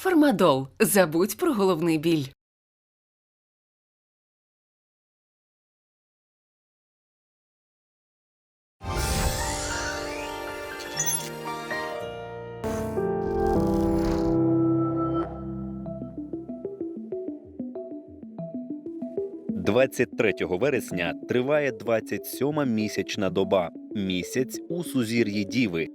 Фармадол. Забудь про головний біль. – 23 вересня триває 27-ма місячна доба, місяць у сузір'ї Діви.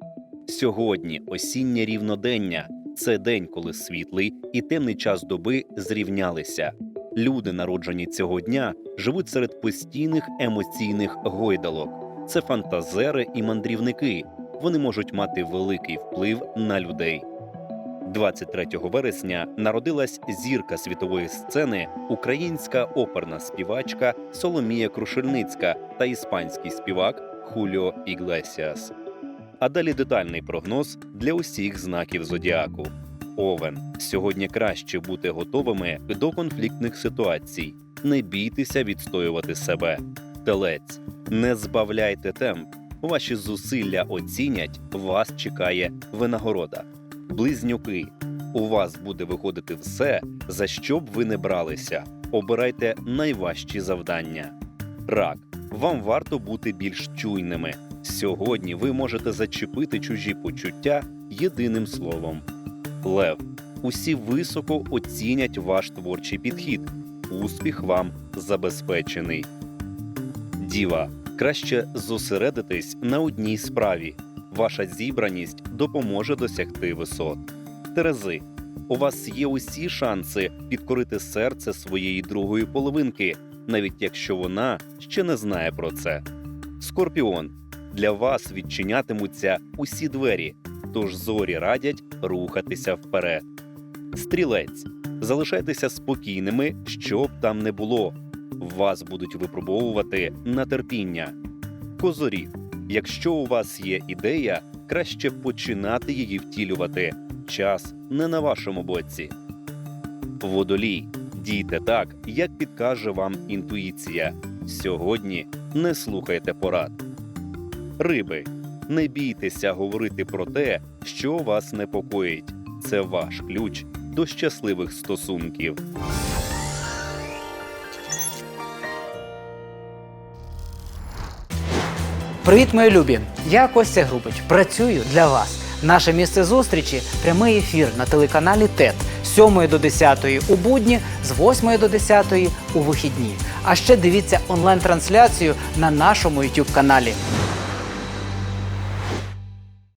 Сьогодні осіннє рівнодення. Це день, коли світлий і темний час доби зрівнялися. Люди, народжені цього дня, живуть серед постійних емоційних гойдалок. Це фантазери і мандрівники. Вони можуть мати великий вплив на людей. 23 вересня народилась зірка світової сцени, українська оперна співачка Соломія Крушельницька та іспанський співак Хуліо Іглесіас. А далі детальний прогноз для усіх знаків зодіаку. Овен сьогодні краще бути готовими до конфліктних ситуацій. Не бійтеся відстоювати себе. Телець не збавляйте темп. Ваші зусилля оцінять, вас чекає винагорода. Близнюки. У вас буде виходити все, за що б ви не бралися. Обирайте найважчі завдання. Рак. Вам варто бути більш чуйними. Сьогодні ви можете зачепити чужі почуття єдиним словом. Лев. Усі високо оцінять ваш творчий підхід. Успіх вам забезпечений. Діва. Краще зосередитись на одній справі. Ваша зібраність допоможе досягти висот. Терези. У вас є усі шанси підкорити серце своєї другої половинки, навіть якщо вона ще не знає про це. Скорпіон. Для вас відчинятимуться усі двері, тож зорі радять рухатися вперед. Стрілець. Залишайтеся спокійними, що б там не було. Вас будуть випробовувати на терпіння. Козоріг. Якщо у вас є ідея, краще починати її втілювати. Час не на вашому боці. Водолій. Дійте так, як підкаже вам інтуїція. Сьогодні не слухайте порад. Риби. Не бійтеся говорити про те, що вас непокоїть. Це ваш ключ до щасливих стосунків. Привіт, мої любі! Я Костя Грубич. Працюю для вас. Наше місце зустрічі прямий ефір на телеканалі ТЕТ з 7 до 10 у будні, з 8 до 10 у вихідні. А ще дивіться онлайн-трансляцію на нашому YouTube каналі.